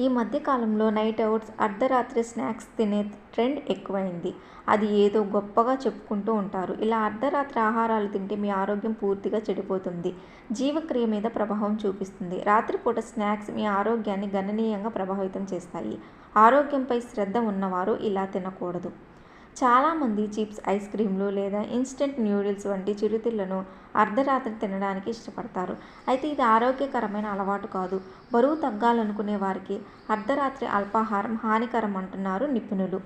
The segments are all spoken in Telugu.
ఈ మధ్యకాలంలో నైట్ అవుట్స్ అర్ధరాత్రి స్నాక్స్ తినే ట్రెండ్ ఎక్కువైంది. అది ఏదో గొప్పగా చెప్పుకుంటూ ఉంటారు. ఇలా అర్ధరాత్రి ఆహారాలు తింటే మీ ఆరోగ్యం పూర్తిగా చెడిపోతుంది. జీవక్రియ మీద ప్రభావం చూపిస్తుంది. రాత్రిపూట స్నాక్స్ మీ ఆరోగ్యాన్ని గణనీయంగా ప్రభావితం చేస్తాయి. ఆరోగ్యంపై శ్రద్ధ ఉన్నవారు ఇలా తినకూడదు. చాలామంది చిప్స్ ఐస్ క్రీమ్లు లేదా ఇన్స్టెంట్ న్యూడిల్స్ వంటి చిరుతిళ్ళను అర్ధరాత్రి తినడానికి ఇష్టపడతారు. అయితే ఇది ఆరోగ్యకరమైన అలవాటు కాదు. బరువు తగ్గాలనుకునే వారికి అర్ధరాత్రి అల్పాహారం హానికరం అంటున్నారు నిపుణులు.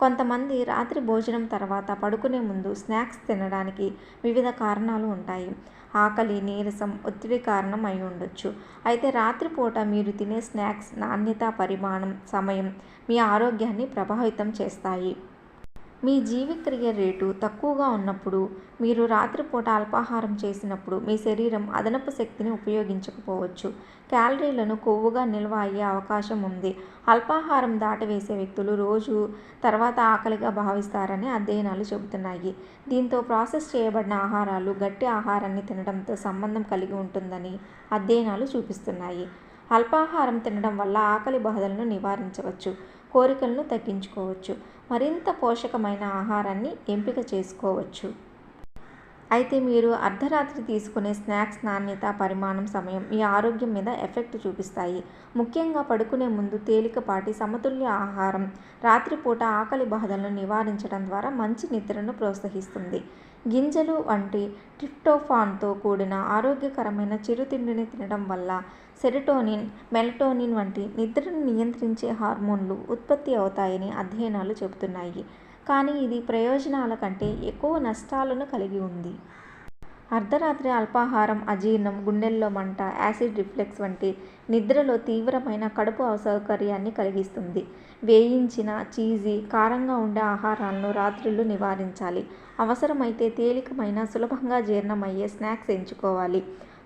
కొంతమంది రాత్రి భోజనం తర్వాత పడుకునే ముందు స్నాక్స్ తినడానికి వివిధ కారణాలు ఉంటాయి. ఆకలి నీరసం ఒత్తిడి కారణం అయి ఉండొచ్చు. అయితే రాత్రిపూట మీరు తినే స్నాక్స్ నాణ్యత పరిమాణం సమయం మీ ఆరోగ్యాన్ని ప్రభావితం చేస్తాయి. మీ జీవిక్రియ రేటు తక్కువగా ఉన్నప్పుడు మీరు రాత్రిపూట అల్పాహారం చేసినప్పుడు మీ శరీరం అదనపు శక్తిని ఉపయోగించకపోవచ్చు. క్యాలరీలను కొవ్వుగా నిల్వ అయ్యే అవకాశం ఉంది. అల్పాహారం దాటవేసే వ్యక్తులు రోజు తర్వాత ఆకలిగా భావిస్తారని అధ్యయనాలు చెబుతున్నాయి. దీంతో ప్రాసెస్ చేయబడిన ఆహారాలు గట్టి ఆహారాన్ని తినడంతో సంబంధం కలిగి ఉంటుందని అధ్యయనాలు చూపిస్తున్నాయి. అల్పాహారం తినడం వల్ల ఆకలి బాధలను నివారించవచ్చు. కోరికలను తగ్గించుకోవచ్చు. మరింత పోషకమైన ఆహారాన్ని ఎంపిక చేసుకోవచ్చు. అయితే మీరు అర్ధరాత్రి తీసుకునే స్నాక్స్ నాణ్యత పరిమాణం సమయం మీ ఆరోగ్యం మీద ఎఫెక్ట్ చూపిస్తాయి. ముఖ్యంగా పడుకునే ముందు తేలికపాటి సమతుల్య ఆహారం రాత్రిపూట ఆకలి బాధలను నివారించడం ద్వారా మంచి నిద్రను ప్రోత్సహిస్తుంది. గింజలు వంటి ట్రిప్టోఫాన్తో కూడిన ఆరోగ్యకరమైన చిరుతిండిని తినడం వల్ల సెరటోనిన్ మెలటోనిన్ వంటి నిద్రను నియంత్రించే హార్మోన్లు ఉత్పత్తి అవుతాయని అధ్యయనాలు చెబుతున్నాయి. కానీ ఇది ప్రయోజనాల కంటే ఎక్కువ నష్టాలను కలిగి ఉంది. అర్ధరాత్రి అల్పాహారం అజీర్ణం గుండెల్లో మంట యాసిడ్ రిఫ్లెక్స్ వంటి నిద్రలో తీవ్రమైన కడుపు అసౌకర్యాన్ని కలిగిస్తుంది. వేయించిన చీజీ కారంగా ఉండే ఆహారాలను రాత్రులు నివారించాలి. అవసరమైతే తేలికమైన సులభంగా జీర్ణమయ్యే స్నాక్స్ ఎంచుకోవాలి.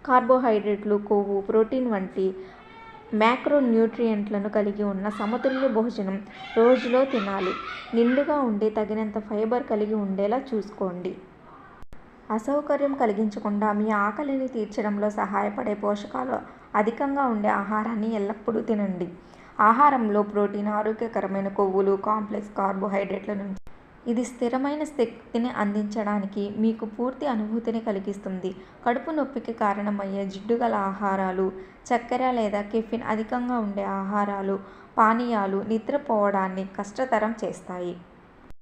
కార్బోహైడ్రేట్లు కొవ్వు ప్రోటీన్ వంటి మ్యాక్రో న్యూట్రియంట్లను కలిగి ఉన్న సమతుల్య భోజనం రోజులో తినాలి. నిండుగా ఉండే తగినంత ఫైబర్ కలిగి ఉండేలా చూసుకోండి. అసౌకర్యం కలిగించకుండా మీ ఆకలిని తీర్చడంలో సహాయపడే పోషకాలు అధికంగా ఉండే ఆహారాన్ని ఎల్లప్పుడూ తినండి. ఆహారంలో ప్రోటీన్ ఆరోగ్యకరమైన కొవ్వులు కాంప్లెక్స్ కార్బోహైడ్రేట్ల నుంచి ఇది స్థిరమైన శక్తిని అందించడానికి మీకు పూర్తి అనుభూతిని కలిగిస్తుంది. కడుపు నొప్పికి కారణమయ్యే జిడ్డుగల ఆహారాలు చక్కెర లేదా కెఫిన్ అధికంగా ఉండే ఆహారాలు పానీయాలు నిద్రపోవడాన్ని కష్టతరం చేస్తాయి.